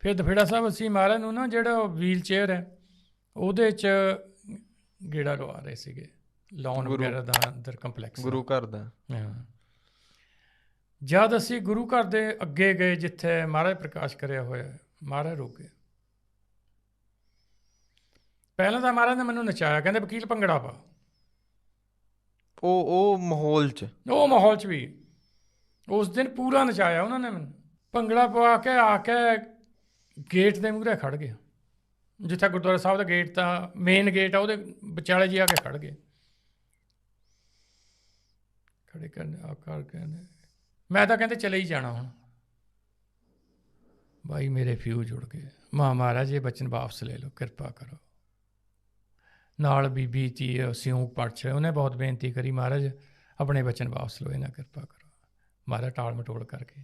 ਫਿਰ ਦਫੇੜਾ ਸਾਹਿਬ ਅਸੀਂ ਮਹਾਰਾਜ ਨੂੰ ਨਾ ਜਿਹੜਾ ਵੀਲ ਚੇਅਰ ਹੈ ਉਹਦੇ 'ਚ ਗੇੜਾ ਲਵਾ ਰਹੇ ਸੀਗੇ ਗੁਰੂ- ਵਗੈਰਾ ਦਾ ਅੰਦਰ ਕੰਪਲੈਕਸ ਗੁਰੂ ਘਰ ਦਾ। ਹਾਂ। ਜਦ ਅਸੀਂ ਗੁਰੂ ਘਰ ਦੇ ਅੱਗੇ ਗਏ ਜਿੱਥੇ ਮਹਾਰਾਜ ਪ੍ਰਕਾਸ਼ ਕਰਿਆ ਹੋਇਆ ਹੈ, ਮਹਾਰਾਜ ਰੁਕ ਪਹਿਲਾਂ ਤਾਂ ਮਹਾਰਾਜ ਨੇ ਮੈਨੂੰ ਨਚਾਇਆ ਕਹਿੰਦੇ ਵਕੀਲ ਭੰਗੜਾ ਪਾ। ਉਹ ਉਹ ਮਾਹੌਲ 'ਚ? ਉਹ ਮਾਹੌਲ 'ਚ ਵੀ। ਉਸ ਦਿਨ ਪੂਰਾ ਨਚਾਇਆ ਉਹਨਾਂ ਨੇ ਮੈਨੂੰ। ਭੰਗੜਾ ਪਵਾ ਕੇ ਆ ਕੇ ਗੇਟ ਦੇ ਮੂਹਰੇ ਖੜ ਗਏ। ਜਿੱਥੇ ਗੁਰਦੁਆਰਾ ਸਾਹਿਬ ਦਾ ਗੇਟ ਤਾਂ ਮੇਨ ਗੇਟ ਆ, ਉਹਦੇ ਵਿਚਾਲੇ ਜੀ ਆ ਕੇ ਖੜ ਗਏ। ਖੜੇ ਕਰਨ ਆ ਕਰ ਕਹਿੰਦੇ, ਮੈਂ ਤਾਂ ਕਹਿੰਦੇ ਚਲੇ ਹੀ ਜਾਣਾ ਹੁਣ। ਭਾਈ ਮੇਰੇ ਫਿਊਜ਼ ਉੜ ਗਏ। ਮਾ ਮਹਾਰਾਜ, ਇਹ ਬਚਨ ਵਾਪਸ ਲੈ ਲਓ, ਕਿਰਪਾ ਕਰੋ। ਨਾਲ ਬੀਬੀ ਤੀ ਸਿਉਂ ਪੜਛ ਉਹਨੇ ਬਹੁਤ ਬੇਨਤੀ ਕਰੀ ਮਹਾਰਾਜ, ਆਪਣੇ ਬਚਨ ਵਾਪਸ ਲਓ, ਇਹਨਾਂ ਕਿਰਪਾ ਕਰੋ। ਮਹਾਰਾਜ, ਟਾਲ ਮਟੋਲ ਕਰਕੇ।